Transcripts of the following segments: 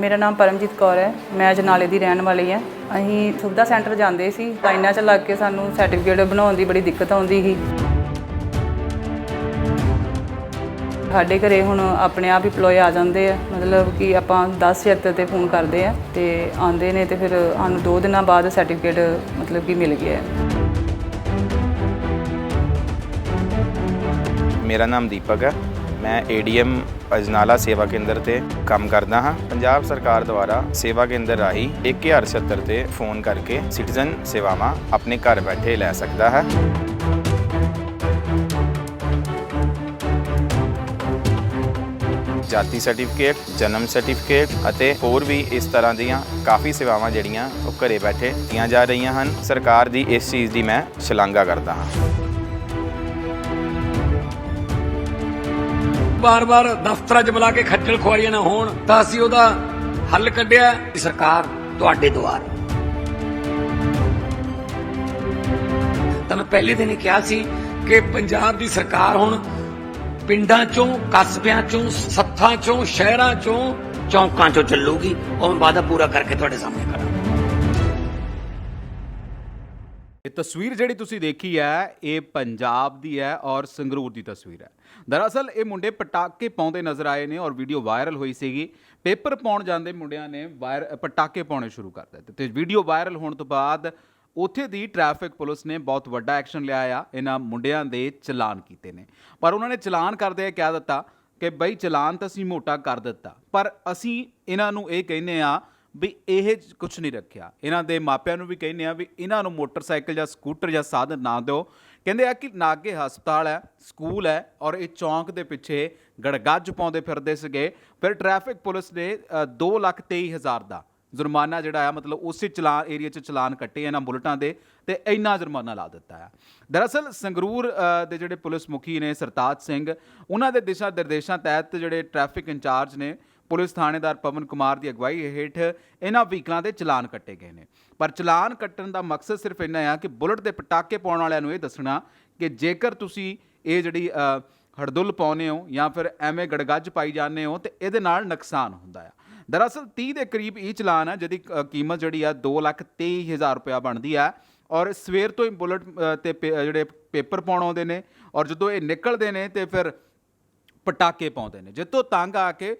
ਮੇਰਾ ਨਾਮ ਪਰਮਜੀਤ ਕੌਰ ਹੈ। ਮੈਂ ਜਨਾਲੇ ਦੀ ਰਹਿਣ ਵਾਲੀ ਹਾਂ। ਅਸੀਂ ਸੁਵਿਧਾ ਸੈਂਟਰ ਜਾਂਦੇ ਸੀ। ਲਾਈਨਾਂ 'ਚ ਲੱਗ ਕੇ ਸਾਨੂੰ ਸਰਟੀਫਿਕੇਟ ਬਣਾਉਣ ਦੀ ਬੜੀ ਦਿੱਕਤ ਆਉਂਦੀ ਸੀ। ਸਾਡੇ ਘਰੇ ਹੁਣ ਆਪਣੇ ਆਪ ਹੀ ਪਲੋਏ ਆ ਜਾਂਦੇ ਆ। ਮਤਲਬ ਕਿ ਆਪਾਂ 1076 ਤੇ ਫੋਨ ਕਰਦੇ ਆ ਤੇ ਆਉਂਦੇ ਨੇ ਤੇ ਫਿਰ ਸਾਨੂੰ 2 ਦਿਨਾਂ ਬਾਅਦ ਸਰਟੀਫਿਕੇਟ ਮਤਲਬ ਕਿ ਮਿਲ ਗਿਆ। ਮੇਰਾ ਨਾਮ ਦੀਪਕ ਹੈ। ਮੈਂ ਏਡੀਐਮ ਅਜਨਾਲਾ ਸੇਵਾ ਕੇਂਦਰ ਤੇ ਕੰਮ ਕਰਦਾ ਹਾਂ। ਪੰਜਾਬ ਸਰਕਾਰ ਦੁਆਰਾ ਸੇਵਾ ਕੇਂਦਰ ਰਾਹੀਂ 1076 ਤੇ ਫੋਨ ਕਰਕੇ ਸਿਟੀਜ਼ਨ ਸੇਵਾਵਾਂ ਆਪਣੇ ਘਰ ਬੈਠੇ ਲੈ ਸਕਦਾ ਹੈ। ਜਾਤੀ ਸਰਟੀਫਿਕੇਟ, ਜਨਮ ਸਰਟੀਫਿਕੇਟ ਅਤੇ ਹੋਰ ਵੀ ਇਸ ਤਰ੍ਹਾਂ ਦੀਆਂ ਕਾਫੀ ਸੇਵਾਵਾਂ ਜਿਹੜੀਆਂ ਉਹ ਘਰੇ ਬੈਠੇ ਦਿੱਤੀਆਂ ਜਾ ਰਹੀਆਂ ਹਨ। ਸਰਕਾਰ ਦੀ ਇਸ ਚੀਜ਼ ਦੀ ਮੈਂ ਸ਼ਲਾਘਾ ਕਰਦਾ ਹਾਂ। ਬਾਰ-ਬਾਰ ਦਫ਼ਤਰਾਂ 'ਚ ਬੁਲਾ ਕੇ ਖੱਜਲ ਖੁਆਰੀਆਂ ਨਾ ਹੋਣ, ਤਾਂ ਅਸੀਂ ਉਹਦਾ ਹੱਲ ਕੱਢਿਆ। ਸਰਕਾਰ ਤੁਹਾਡੇ ਦੁਆਰ। ਤਾਂ ਮੈਂ ਪਹਿਲੇ ਦਿਨ ਹੀ ਕਿਹਾ ਸੀ ਕਿ ਪੰਜਾਬ ਦੀ ਸਰਕਾਰ ਹੁਣ ਪਿੰਡਾਂ 'ਚੋਂ, ਕਸਬਿਆਂ 'ਚੋਂ, ਸੱਥਾਂ 'ਚੋਂ, ਸ਼ਹਿਰਾਂ 'ਚੋਂ, ਚੌਂਕਾਂ 'ਚੋਂ ਚੱਲੂਗੀ। ਉਹ ਮੈਂ ਵਾਅਦਾ ਪੂਰਾ ਕਰਕੇ ਤੁਹਾਡੇ ਸਾਹਮਣੇ ਕਰਾਂਗਾ ਇਹ ਤਸਵੀਰ ਜਿਹੜੀ ਤੁਸੀਂ ਦੇਖੀ ਹੈ, ਇਹ ਪੰਜਾਬ ਦੀ ਹੈ ਔਰ ਸੰਗਰੂਰ ਦੀ ਤਸਵੀਰ ਹੈ। ਦਰਅਸਲ ਇਹ ਮੁੰਡੇ ਪਟਾਕੇ ਪਾਉਂਦੇ ਨਜ਼ਰ ਆਏ ਨੇ ਔਰ ਵੀਡੀਓ ਵਾਇਰਲ ਹੋਈ ਸੀਗੀ। ਪੇਪਰ ਪਾਉਣ ਜਾਂਦੇ ਮੁੰਡਿਆਂ ਨੇ ਵਾਇਰ, ਪਟਾਕੇ ਪਾਉਣੇ ਸ਼ੁਰੂ ਕਰ ਦਿੱਤੇ ਤੇ ਵੀਡੀਓ ਵਾਇਰਲ ਹੋਣ ਤੋਂ ਬਾਅਦ ਉੱਥੇ ਦੀ ਟ੍ਰੈਫਿਕ ਪੁਲਿਸ ਨੇ ਬਹੁਤ ਵੱਡਾ ਐਕਸ਼ਨ ਲਿਆ ਆ। ਇਹਨਾਂ ਮੁੰਡਿਆਂ ਦੇ ਚਲਾਨ ਕੀਤੇ ਨੇ। ਪਰ ਉਹਨਾਂ ਨੇ ਚਲਾਨ ਕਰਦੇ ਇਹ ਕਹਿ ਦਿੱਤਾ ਕਿ ਬਈ ਚਲਾਨ ਤਾਂ ਅਸੀਂ ਮੋਟਾ ਕਰ ਦਿੱਤਾ। ਪਰ ਅਸੀਂ ਇਹਨਾਂ ਨੂੰ ਇਹ ਕਹਿੰਦੇ ਆ ਵੀ ਇਹ ਕੁਝ ਨਹੀਂ ਰੱਖਿਆ। ਇਹਨਾਂ ਦੇ ਮਾਪਿਆਂ ਨੂੰ ਵੀ ਕਹਿੰਦੇ ਆ ਵੀ ਇਹਨਾਂ ਨੂੰ ਮੋਟਰਸਾਈਕਲ ਜਾਂ ਸਕੂਟਰ ਜਾਂ ਸਾਧਨ ਨਾ ਦਿਓ। ਕਹਿੰਦੇ ਆ ਕਿ ਨਾਗੇ ਹਸਪਤਾਲ ਹੈ, ਸਕੂਲ ਹੈ ਔਰ ਇਹ ਚੌਂਕ ਦੇ ਪਿੱਛੇ ਗੜਗੱਜ ਪਾਉਂਦੇ ਫਿਰਦੇ ਸੀਗੇ। ਫਿਰ ਟ੍ਰੈਫਿਕ ਪੁਲਿਸ ਨੇ 2 ਲੱਖ 23 ਹਜ਼ਾਰ ਦਾ ਜੁਰਮਾਨਾ ਜਿਹੜਾ ਆ, ਮਤਲਬ ਉਸੇ ਚਲਾਨ ਏਰੀਆ 'ਚ ਚਲਾਨ ਕੱਟੇ ਇਹਨਾਂ ਬੁਲਟਾਂ ਦੇ ਤੇ ਇੰਨਾ ਜੁਰਮਾਨਾ ਲਾ ਦਿੱਤਾ ਆ। ਦਰਅਸਲ ਸੰਗਰੂਰ ਦੇ ਜਿਹੜੇ ਪੁਲਿਸ ਮੁਖੀ ਨੇ ਸਰਤਾਜ ਸਿੰਘ, ਉਹਨਾਂ ਦੇ ਦਿਸ਼ਾ ਨਿਰਦੇਸ਼ਾਂ ਤਹਿਤ ਜਿਹੜੇ ਟ੍ਰੈਫਿਕ ਇੰਚਾਰਜ ਨੇ ਪੁਲਿਸ ਥਾਣੇਦਾਰ ਪਵਨ ਕੁਮਾਰ ਦੀ ਅਗਵਾਈ ਹੇਠ ਇਹਨਾਂ ਵਹੀਕਲਾਂ ਦੇ ਚਲਾਨ ਕੱਟੇ ਗਏ ਨੇ। ਪਰ ਚਲਾਨ ਕੱਟਣ ਦਾ ਮਕਸਦ ਸਿਰਫ ਇੰਨਾ ਆ ਕਿ ਬੁਲਟ ਦੇ ਪਟਾਕੇ ਪਾਉਣ ਵਾਲਿਆਂ ਨੂੰ ਇਹ ਦੱਸਣਾ ਕਿ ਜੇਕਰ ਤੁਸੀਂ ਇਹ ਜਿਹੜੀ ਹੜਦੁੱਲ ਪਾਉਨੇ ਹੋ ਜਾਂ ਫਿਰ ਐਵੇਂ ਗੜਗੱਜ ਪਾਈ ਜਾਂਦੇ ਹੋ ਤੇ ਇਹਦੇ ਨਾਲ ਨੁਕਸਾਨ ਹੁੰਦਾ ਆ। ਦਰਅਸਲ 30 ਦੇ ਕਰੀਬ ਇਹ ਚਲਾਨ ਆ ਜਿਹਦੀ ਕੀਮਤ ਜਿਹੜੀ ਆ 2 ਲੱਖ 23 ਹਜ਼ਾਰ ਰੁਪਇਆ ਬਣਦੀ ਆ ਔਰ ਸਵੇਰ ਤੋਂ ਹੀ ਬੁਲਟ ਤੇ ਪੇ- ਜਿਹੜੇ ਪੇਪਰ ਪਾਉਣ ਆਉਂਦੇ ਨੇ ਔਰ ਜਦੋਂ ਇਹ ਨਿਕਲਦੇ ਨੇ ਤੇ ਫਿਰ ਪਟਾਕੇ ਪਾਉਂਦੇ ਨੇ। ਜਿੱਤੋਂ ਤੰਗ ਆ ਕੇ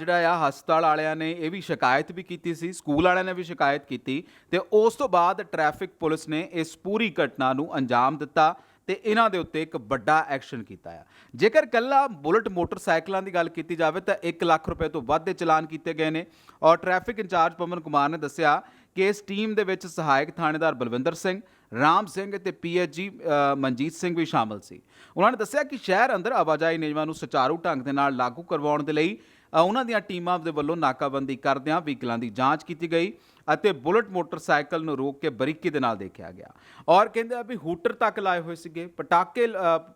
ਜਿਹੜਾ ਆ ਹਸਪਤਾਲ ਵਾਲਿਆਂ ਨੇ ਇਹ ਵੀ ਸ਼ਿਕਾਇਤ ਵੀ ਕੀਤੀ ਸੀ, ਸਕੂਲ ਵਾਲਿਆਂ ਨੇ ਵੀ ਸ਼ਿਕਾਇਤ ਕੀਤੀ ਤੇ ਉਸ ਤੋਂ ਬਾਅਦ ਟ੍ਰੈਫਿਕ ਪੁਲਿਸ ਨੇ ਇਸ ਪੂਰੀ ਘਟਨਾ ਨੂੰ ਅੰਜਾਮ ਦਿੱਤਾ ਤੇ ਇਹਨਾਂ ਦੇ ਉੱਤੇ ਇੱਕ ਵੱਡਾ ਐਕਸ਼ਨ ਕੀਤਾ ਆ। ਜੇਕਰ ਕੱਲਾ ਬੁਲਟ ਮੋਟਰਸਾਈਕਲਾਂ ਦੀ ਗੱਲ ਕੀਤੀ ਜਾਵੇ ਤਾਂ 1 ਲੱਖ ਰੁਪਏ ਤੋਂ ਵੱਧ ਦੇ ਚਲਾਨ ਕੀਤੇ ਗਏ ਨੇ ਔਰ ਟ੍ਰੈਫਿਕ ਇੰਚਾਰਜ ਪਵਨ ਕੁਮਾਰ ਨੇ ਦੱਸਿਆ ਕਿ ਇਸ ਟੀਮ ਦੇ ਵਿੱਚ ਸਹਾਇਕ ਥਾਣੇਦਾਰ ਬਲਵਿੰਦਰ ਸਿੰਘ, ਰਾਮ ਸਿੰਘ ਤੇ ਪੀਐਚਜੀ ਮਨਜੀਤ ਸਿੰਘ ਵੀ ਸ਼ਾਮਲ ਸੀ। ਉਹਨਾਂ ਨੇ ਦੱਸਿਆ ਕਿ ਸ਼ਹਿਰ ਅੰਦਰ ਆਵਾਜਾਈ ਨਿਯਮਾਂ ਨੂੰ ਸੁਚਾਰੂ ਢੰਗ ਦੇ ਨਾਲ ਲਾਗੂ ਕਰਵਾਉਣ ਦੇ ਲਈ ਉਹਨਾਂ ਦੀਆਂ ਟੀਮਾਂ ਦੇ ਵੱਲੋਂ ਨਾਕਾਬੰਦੀ ਕਰਦਿਆਂ ਵਹੀਕਲਾਂ ਦੀ ਜਾਂਚ ਕੀਤੀ ਗਈ ਅਤੇ ਬੁਲਟ ਮੋਟਰਸਾਈਕਲ ਨੂੰ ਰੋਕ ਕੇ ਬਰੀਕੀ ਦੇ ਨਾਲ ਦੇਖਿਆ ਗਿਆ। ਔਰ ਕਹਿੰਦੇ ਆ ਵੀ ਹੂਟਰ ਤੱਕ ਲਾਏ ਹੋਏ ਸੀਗੇ। ਪਟਾਕੇ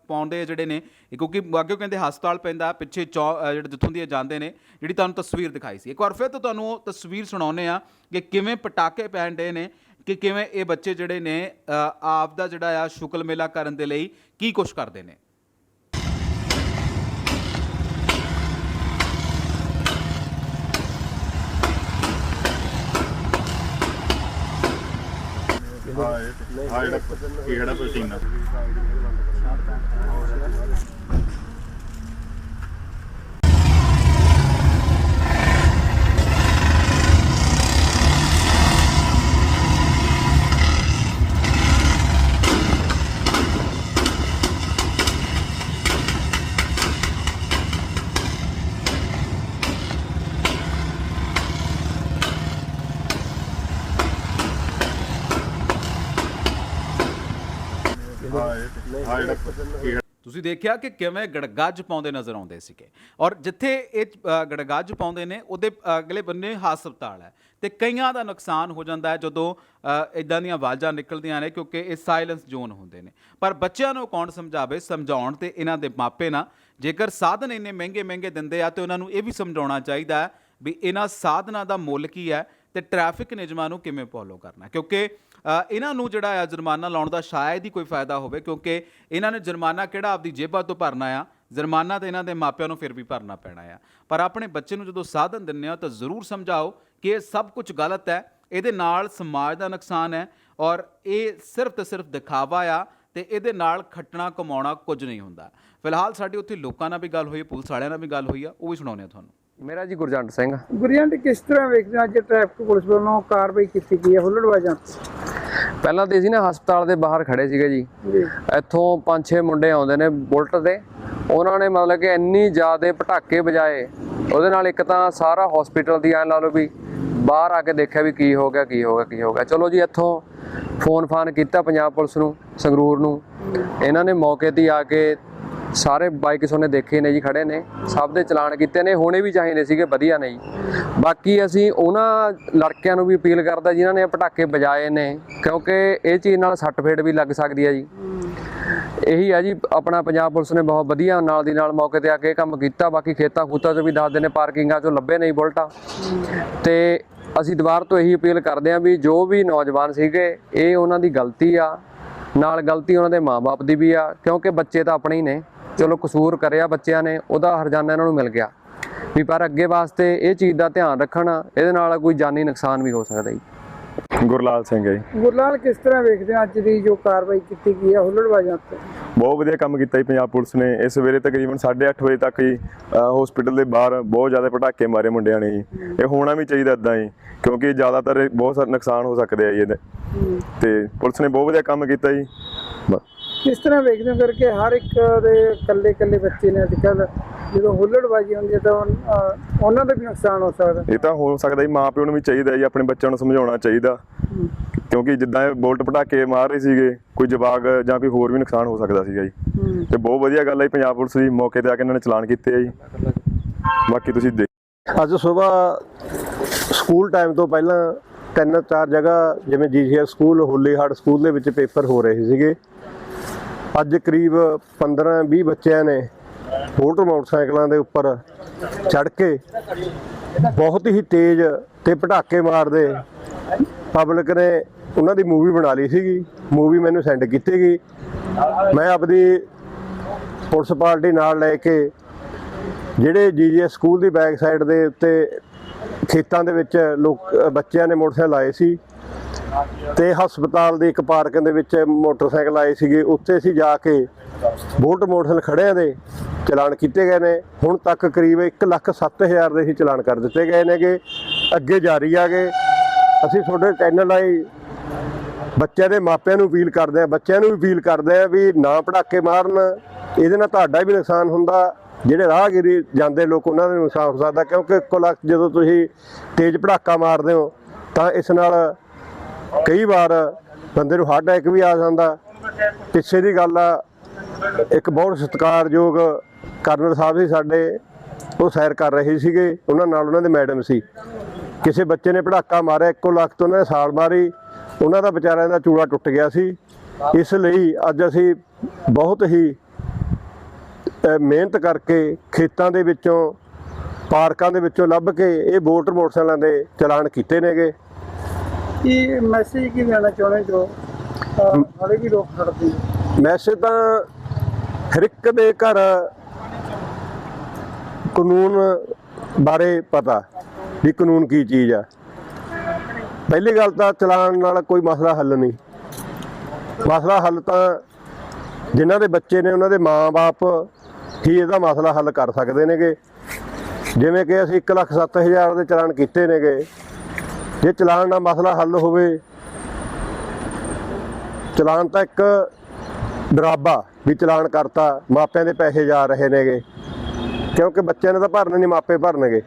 ਪਾਉਂਦੇ ਜਿਹੜੇ ਨੇ ਕਿਉਂਕਿ ਅੱਗੇ ਕਹਿੰਦੇ ਹਸਪਤਾਲ ਪੈਂਦਾ ਪਿੱਛੇ ਚੌ ਜਿਹੜੇ ਜਿੱਥੋਂ ਦੀ ਇਹ ਜਾਂਦੇ ਨੇ ਜਿਹੜੀ ਤੁਹਾਨੂੰ ਤਸਵੀਰ ਦਿਖਾਈ ਸੀ। ਇੱਕ ਵਾਰ ਫਿਰ ਤੋਂ ਤੁਹਾਨੂੰ ਉਹ ਤਸਵੀਰ ਸੁਣਾਉਂਦੇ ਆ ਕਿ ਕਿਵੇਂ ਪਟਾਕੇ ਪੈਣ ਡੇ ਨੇ ਕਿ ਕਿਵੇਂ ਇਹ ਬੱਚੇ ਜਿਹੜੇ ਨੇ ਅ, ਆਪ ਦਾ ਜਿਹੜਾ ਆ ਸ਼ੁਕਲ ਮੇਲਾ ਕਰਨ ਦੇ ਲਈ ਕੀ ਕੁਛ ਕਰਦੇ ਨੇ। ਹਾਂ ਜਿਹੜਾ ਕਿਹੜਾ ਪਸੀਨਾ ਹਾਂ ਜਿਹੜਾ ਕਿਹੜਾ ਤੁਸੀਂ ਦੇਖਿਆ ਕਿ ਕਿਵੇਂ ਗੜਗੱਜ ਪਾਉਂਦੇ ਨਜ਼ਰ ਆਉਂਦੇ ਸੀਗੇ। ਔਰ ਜਿੱਥੇ ਇਹ ਅ, ਗੜਗੱਜ ਪਾਉਂਦੇ ਨੇ ਉਹਦੇ ਅਗਲੇ ਬੰਨੇ ਹਸਪਤਾਲ ਹੈ। ਤੇ ਕਈਆਂ ਦਾ ਨੁਕਸਾਨ ਹੋ ਜਾਂਦਾ ਹੈ ਜਦੋਂ ਇਦਾਂ ਦੀਆਂ ਆਵਾਜ਼ਾਂ ਨਿਕਲਦੀਆਂ ਨੇ ਕਿਉਂਕਿ ਇਹ ਸਾਇਲੈਂਸ ਜ਼ੋਨ ਹੁੰਦੇ ਨੇ। ਪਰ ਬੱਚਿਆਂ ਨੂੰ ਕੌਣ ਸਮਝਾਵੇ ਸਮਝਾਉਣ ਤੇ ਇਹਨਾਂ ਦੇ ਮਾਪੇ ਨਾ? ਜੇਕਰ ਸਾਧਨ ਇੰਨੇ ਮਹਿੰਗੇ ਮਹਿੰਗੇ ਦਿੰਦੇ ਆ ਤੇ ਉਹਨਾਂ ਨੂੰ ਇਹ ਵੀ ਸਮਝਾਉਣਾ ਚਾਹੀਦਾ ਹੈ ਵੀ ਇਹਨਾਂ ਸਾਧਨਾਂ ਦਾ ਮੁੱਲ ਕੀ ਹੈ? ਤੇ ਟ੍ਰੈਫਿਕ ਨਿਯਮਾਂ ਨੂੰ ਕਿਵੇਂ ਫੋਲੋ ਕਰਨਾ? ਕਿਉਂਕਿ ਇਹਨਾਂ ਨੂੰ ਜਿਹੜਾ ਆ ਜੁਰਮਾਨਾ ਲਾਉਣ ਦਾ ਸ਼ਾਇਦ ਹੀ ਕੋਈ ਫਾਇਦਾ ਹੋਵੇ, ਕਿਉਂਕਿ ਇਹਨਾਂ ਨੇ ਜੁਰਮਾਨਾ ਕਿਹੜਾ ਆਪਦੀ ਜੇਬਾਂ ਤੋਂ ਭਰਨਾ ਆ? ਜੁਰਮਾਨਾ ਤਾਂ ਇਹਨਾਂ ਦੇ ਮਾਪਿਆਂ ਨੂੰ ਫਿਰ ਵੀ ਭਰਨਾ ਪੈਣਾ ਆ। ਪਰ ਆਪਣੇ ਬੱਚੇ ਨੂੰ ਜਦੋਂ ਸਾਧਨ ਦਿੰਦੇ ਆ ਤਾਂ ਜ਼ਰੂਰ ਸਮਝਾਓ ਕਿ ਇਹ ਸਭ ਕੁਝ ਗਲਤ ਹੈ, ਇਹਦੇ ਨਾਲ ਸਮਾਜ ਦਾ ਨੁਕਸਾਨ ਹੈ ਔਰ ਇਹ ਸਿਰਫ ਤੇ ਸਿਰਫ ਦਿਖਾਵਾ ਆ ਤੇ ਇਹਦੇ ਨਾਲ ਖੱਟਣਾ ਕਮਾਉਣਾ ਕੁਝ ਨਹੀਂ ਹੁੰਦਾ। ਫਿਲਹਾਲ ਸਾਡੀ ਉੱਥੇ ਲੋਕਾਂ ਨਾਲ ਵੀ ਗੱਲ ਹੋਈ, ਪੁਲਿਸ ਵਾਲਿਆਂ ਨਾਲ ਵੀ ਗੱਲ ਹੋਈ ਆ, ਉਹ ਵੀ ਸੁਣਾਉਂਦੇ ਆ ਤੁਹਾਨੂੰ। ਮੇਰਾ ਜੀ ਗੁਰਜੰਟ ਸਿੰਘ। ਗੁਰਿਆਂਟ ਕਿਸ ਤਰ੍ਹਾਂ ਵੇਖਦੇ ਹੋ? ਅੱਜ ਟ੍ਰੈਫਿਕ ਪੁਲਿਸ ਵੱਲੋਂ ਕਾਰਵਾਈ ਕੀਤੀ ਗਈ ਹੈ ਹੁੱਲੜਬਾਜ਼ਾਂ ਪਹਿਲਾਂ ਤੇ ਅਸੀਂ ਨਾ ਹਸਪਤਾਲ ਦੇ ਬਾਹਰ ਖੜੇ ਸੀਗੇ ਜੀ। ਇੱਥੋਂ ਪੰਜ ਛੇ ਮੁੰਡੇ ਆਉਂਦੇ ਨੇ ਬੁਲਟ ਤੇ ਉਹਨਾਂ ਨੇ ਮਤਲਬ ਕਿ ਇੰਨੀ ਜ਼ਿਆਦੇ ਪਟਾਕੇ ਵਜਾਏ। ਉਹਦੇ ਨਾਲ ਇੱਕ ਤਾਂ ਸਾਰਾ ਹਸਪੀਟਲ ਦੀ ਐਂ ਲਾ ਲਓ ਵੀ ਬਾਹਰ ਆ ਕੇ ਦੇਖਿਆ ਵੀ ਕੀ ਹੋ ਗਿਆ ਕੀ ਹੋ ਗਿਆ ਕੀ ਹੋ ਗਿਆ। ਚਲੋ ਜੀ ਇੱਥੋਂ ਫੋਨ ਫਾਨ ਕੀਤਾ ਪੰਜਾਬ ਪੁਲਿਸ ਨੂੰ ਸੰਗਰੂਰ ਨੂੰ। ਇਹਨਾਂ ਨੇ ਮੌਕੇ ਤੇ ਆ ਕੇ ਸਾਰੇ ਬਾਈਕ ਸੋਨੇ ਦੇਖੇ ਨੇ ਜੀ, ਖੜੇ ਨੇ, ਸਭ ਦੇ ਚਲਾਨ ਕੀਤੇ ਨੇ, ਹੋਣੇ ਵੀ ਚਾਹੀਦੇ ਸੀਗੇ, ਵਧੀਆ ਨੇ ਜੀ। ਬਾਕੀ ਅਸੀਂ ਉਹਨਾਂ ਲੜਕਿਆਂ ਨੂੰ ਵੀ ਅਪੀਲ ਕਰਦਾ ਜਿਨ੍ਹਾਂ ਨੇ ਪਟਾਕੇ ਵਜਾਏ ਨੇ, ਕਿਉਂਕਿ ਇਹ ਚੀਜ਼ ਨਾਲ ਸੱਟ ਫੇਟ ਵੀ ਲੱਗ ਸਕਦੀ ਹੈ ਜੀ। ਇਹੀ ਆ ਜੀ, ਆਪਣਾ ਪੰਜਾਬ ਪੁਲਿਸ ਨੇ ਬਹੁਤ ਵਧੀਆ ਨਾਲ ਦੀ ਨਾਲ ਮੌਕੇ ਤੇ ਆ ਕੇ ਕੰਮ ਕੀਤਾ, ਬਾਕੀ ਖੇਤਾਂ ਖੂਤਾਂ 'ਚ ਵੀ ਦੱਸਦੇ ਨੇ, ਪਾਰਕਿੰਗਾਂ 'ਚੋਂ ਲੱਭੇ ਨਹੀਂ ਬੁਲਟਾਂ। ਤੇ ਅਸੀਂ ਦੁਬਾਰਾ ਤੋਂ ਇਹੀ ਅਪੀਲ ਕਰਦੇ ਹਾਂ ਵੀ ਜੋ ਵੀ ਨੌਜਵਾਨ ਸੀਗੇ, ਇਹ ਉਹਨਾਂ ਦੀ ਗਲਤੀ ਆ, ਨਾਲ ਗਲਤੀ ਉਹਨਾਂ ਦੇ ਮਾਪੇ ਦੀ ਵੀ ਆ, ਕਿਉਂਕਿ ਬੱਚੇ ਤਾਂ ਆਪਣੇ ਹੀ ਨੇ। ਚਲੋ ਕਸੂਰ ਕਰਿਆ ਬੱਚਿਆਂ ਨੇ ਉਹਦਾ ਹਰਜਾਨਾ ਇਹਨਾਂ ਨੂੰ ਮਿਲ ਗਿਆ। ਵੀ ਪਰ ਅੱਗੇ ਵਾਸਤੇ ਇਹ ਚੀਜ਼ ਦਾ ਧਿਆਨ ਰੱਖਣ ਇਹਦੇ ਨਾਲ ਕੋਈ ਜਾਨੀ ਨੁਕਸਾਨ ਵੀ ਹੋ ਸਕਦਾ ਜੀ। ਗੁਰਲਾਲ ਸਿੰਘ ਹੈ ਜੀ। ਗੁਰਲਾਲ ਕਿਸ ਤਰ੍ਹਾਂ ਵੇਖਦੇ ਹੋ ਅੱਜ ਦੀ ਜੋ ਕਾਰਵਾਈ ਕੀਤੀ ਗਈ ਹੈ ਹੁੱਲੜਬਾਜ਼ਾਂ ਉੱਤੇ ਬਹੁਤ ਵਧੀਆ ਕੰਮ ਕੀਤਾ ਜੀ ਪੰਜਾਬ ਪੁਲਿਸ ਨੇ। ਇਸ ਸਵੇਰੇ ਤਕਰੀਬਨ 8:30 ਵਜੇ ਤੱਕ ਹੀ ਹਸਪੀਟਲ ਦੇ ਬਾਹਰ ਬਹੁਤ ਜ਼ਿਆਦਾ ਪਟਾਕੇ ਮਾਰੇ ਮੁੰਡਿਆਂ ਨੇ ਜੀ। ਇਹ ਹੋਣਾ ਵੀ ਚਾਹੀਦਾ ਇਦਾਂ ਹੀ ਕਿਉਂਕਿ ਜ਼ਿਆਦਾਤਰ ਬਹੁਤ ਸਾਰੇ ਨੁਕਸਾਨ ਹੋ ਸਕਦੇ ਆ ਜੀ ਇਹਦੇ। ਤੇ ਪੁਲਿਸ ਨੇ ਬਹੁਤ ਵਧੀਆ ਕੰਮ ਕੀਤਾ ਜੀ। ਕਿਸ ਤਰ੍ਹਾਂ ਵੇਖਦੇ ਹੋ? ਕਰਕੇ ਹਰ ਇੱਕ ਦੇ ਇਕੱਲੇ ਇਕੱਲੇ ਬੱਚੇ ਨੇ ਅੱਜ ਕੱਲ ਜਦੋਂ ਹੁੱਲੜਬਾਜ਼ੀ ਹੁੰਦੀ ਹੈ ਤਾਂ ਉਹਨਾਂ ਦਾ ਵੀ ਨੁਕਸਾਨ ਹੋ ਸਕਦਾ। ਇਹ ਤਾਂ ਹੋ ਸਕਦਾ ਜੀ ਮਾਂ ਪਿਓ ਨੂੰ ਵੀ ਚਾਹੀਦਾ ਜੀ ਆਪਣੇ ਬੱਚਿਆਂ ਨੂੰ ਸਮਝਾਉਣਾ ਚਾਹੀਦਾ। ਕਿਉਂਕਿ ਜਿੱਦਾਂ ਇਹ ਬੋਲਟ ਪਟਾਕੇ ਮਾਰ ਰਹੇ ਸੀਗੇ ਕੋਈ ਜਵਾਗ ਜਾਂ ਕੋਈ ਹੋਰ ਵੀ ਨੁਕਸਾਨ ਹੋ ਸਕਦਾ ਸੀਗਾ ਜੀ। ਤੇ ਬਹੁਤ ਵਧੀਆ ਗੱਲ ਹੈ ਜੀ ਪੰਜਾਬ ਪੁਲਿਸ ਦੀ ਮੌਕੇ ਤੇ ਆ ਕੇ ਇਹਨਾਂ ਨੇ ਚਲਾਨ ਕੀਤੇ ਆ ਜੀ। ਬਾਕੀ ਤੁਸੀਂ ਦੇਖ ਅੱਜ ਸਵੇਰ ਸਕੂਲ ਟਾਈਮ ਤੋਂ ਪਹਿਲਾਂ ਤਿੰਨ ਚਾਰ ਜਗ੍ਹਾ ਜਿਵੇਂ ਜੀਸੀਐਸ ਸਕੂਲ ਹੋਲੀਹਾਰਡ ਸਕੂਲ ਦੇ ਵਿੱਚ ਪੇਪਰ ਹੋ ਰਹੇ ਸੀਗੇ। ਅੱਜ ਕਰੀਬ 15 20 ਬੱਚਿਆਂ ਨੇ ਮੋਟਰ ਮੋਟਰਸਾਈਕਲਾਂ ਦੇ ਉੱਪਰ ਚੜ ਕੇ ਬਹੁਤ ਹੀ ਤੇਜ਼ ਤੇ ਪਟਾਕੇ ਮਾਰਦੇ ਪਬਲਿਕ ਨੇ ਉਹਨਾਂ ਦੀ ਮੂਵੀ ਬਣਾ ਲਈ ਸੀਗੀ। ਮੂਵੀ ਮੈਨੂੰ ਸੈਂਡ ਕੀਤੀ ਗਈ। ਮੈਂ ਆਪਦੀ ਪੁਲਿਸ ਪਾਰਟੀ ਨਾਲ ਲੈ ਕੇ ਜਿਹੜੇ ਜੀਜੀਐਸ ਸਕੂਲ ਦੀ ਬੈਕ ਸਾਈਡ ਦੇ ਉੱਤੇ ਖੇਤਾਂ ਦੇ ਵਿੱਚ ਲੋਕ ਬੱਚਿਆਂ ਨੇ ਮੋਟਰਸਾਈਕਲ ਲਾਏ ਸੀ। ਤੇ ਹਸਪਤਾਲ ਦੇ ਇੱਕ ਪਾਰਕਿੰਗ ਦੇ ਵਿੱਚ ਮੋਟਰਸਾਈਕਲ ਆਏ ਸੀਗੇ। ਉੱਥੇ ਅਸੀਂ ਜਾ ਕੇ ਬੋਲਟ ਮੋਟਰਸਾਈਕਲ ਖੜਿਆਂ ਦੇ ਚਲਾਨ ਕੀਤੇ ਗਏ ਨੇ। ਹੁਣ ਤੱਕ ਕਰੀਬ 107000 ਦੇ ਹੀ ਚਲਾਨ ਕਰ ਦਿੱਤੇ ਗਏ ਨੇਗੇ। ਅੱਗੇ ਜਾਰੀ ਆਗੇ ਅਸੀਂ ਤੁਹਾਡੇ ਚੈਨਲ ਰਾਹੀਂ ਬੱਚਿਆਂ ਦੇ ਮਾਪਿਆਂ ਨੂੰ ਅਪੀਲ ਕਰਦੇ ਆ ਬੱਚਿਆਂ ਨੂੰ ਵੀ ਅਪੀਲ ਕਰਦੇ ਆ ਵੀ ਨਾ ਪੜਾਕੇ ਮਾਰਨ। ਇਹਦੇ ਨਾਲ ਤੁਹਾਡਾ ਵੀ ਨੁਕਸਾਨ ਹੁੰਦਾ। ਜਿਹੜੇ ਰਾਹਗੀਰੀ ਜਾਂਦੇ ਲੋਕ, ਉਹਨਾਂ ਦਾ ਵੀ ਨੁਕਸਾਨ ਹੋ ਸਕਦਾ ਕਿਉਂਕਿ ਇੱਕੋ ਲੱਖ ਜਦੋਂ ਤੁਸੀਂ ਤੇਜ਼ ਪੜਾਕਾ ਮਾਰਦੇ ਹੋ, ਤਾਂ ਇਸ ਨਾਲ ਕਈ ਵਾਰ ਬੰਦੇ ਨੂੰ ਹਾਰਟ ਅਟੈਕ ਵੀ ਆ ਜਾਂਦਾ। ਪਿੱਛੇ ਦੀ ਗੱਲ ਆ, ਇੱਕ ਬਹੁਤ ਸਤਿਕਾਰਯੋਗ ਕਰਨਲ ਸਾਹਿਬ ਸੀ ਸਾਡੇ, ਉਹ ਸੈਰ ਕਰ ਰਹੇ ਸੀਗੇ, ਉਹਨਾਂ ਨਾਲ ਉਹਨਾਂ ਦੇ ਮੈਡਮ ਸੀ। ਕਿਸੇ ਬੱਚੇ ਨੇ ਪੜਾਕਾ ਮਾਰਿਆ, ਇੱਕੋ ਲੱਖ ਤੋਂ ਉਹਨਾਂ ਨੇ ਸਾਲ ਮਾਰੀ, ਉਹਨਾਂ ਦਾ ਵਿਚਾਰਿਆਂ ਦਾ ਚੂੜਾ ਟੁੱਟ ਗਿਆ ਸੀ। ਇਸ ਲਈ ਅੱਜ ਅਸੀਂ ਬਹੁਤ ਹੀ ਮਿਹਨਤ ਕਰਕੇ ਖੇਤਾਂ ਦੇ ਵਿੱਚੋਂ, ਪਾਰਕਾਂ ਦੇ ਵਿੱਚੋਂ ਲੱਭ ਕੇ ਇਹ ਬੋਟ ਮੋਟਰਸਾਈਕਲਾਂ ਦੇ ਚਲਾਨ ਕੀਤੇ ਨੇਗੇ। ਕੀ ਮੈਸੇਜ ਕੀ ਦੇਣਾ ਚਾਹੁੰਦੇ ਜੋ ਹਾਲੇ ਵੀ ਲੋਕ ਖੜਦੇ ਮੈਸੇਜ ਤਾਂ ਹਰ ਇੱਕ ਦੇ ਘਰ ਕਾਨੂੰਨ ਬਾਰੇ ਪਤਾ ਵੀ ਕਾਨੂੰਨ ਕੀ ਚੀਜ਼ ਆ। ਪਹਿਲੀ ਗੱਲ ਤਾਂ ਚਲਾਨ ਨਾਲ ਕੋਈ ਮਸਲਾ ਹੱਲ ਨਹੀਂ। ਮਸਲਾ ਹੱਲ ਤਾਂ ਜਿਨ੍ਹਾਂ ਦੇ ਬੱਚੇ ਨੇ ਉਹਨਾਂ ਦੇ ਮਾਪੇ ਹੀ ਇਹਦਾ ਮਸਲਾ ਹੱਲ ਕਰ ਸਕਦੇ ਨੇਗੇ। ਜਿਵੇਂ ਕਿ ਅਸੀਂ 1,07,000 ਦੇ ਚਲਾਨ ਕੀਤੇ ਨੇਗੇ। ਜੇ ਚਲਾਨ ਦਾ ਮਸਲਾ ਹੱਲ ਹੋਵੇ, ਚਲਾਨ ਤਾਂ ਇੱਕ ਡਰਾਬਾ ਵੀ ਚਲਾਨ ਕਰਤਾ, ਮਾਪਿਆਂ ਦੇ ਪੈਸੇ ਜਾ ਰਹੇ ਨੇਗੇ, ਕਿਉਂਕਿ ਬੱਚਿਆਂ ਨੇ ਤਾਂ ਭਰਨੇ ਨਹੀਂ ਮਾਪੇ ਭਰਨਗੇ।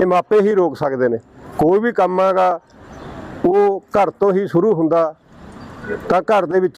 ਇਹ ਮਾਪੇ ਹੀ ਰੋਕ ਸਕਦੇ ਨੇ। ਕੋਈ ਵੀ ਕੰਮ ਹੈਗਾ, ਉਹ ਘਰ ਤੋਂ ਹੀ ਸ਼ੁਰੂ ਹੁੰਦਾ, ਤਾਂ ਘਰ ਦੇ ਵਿੱਚ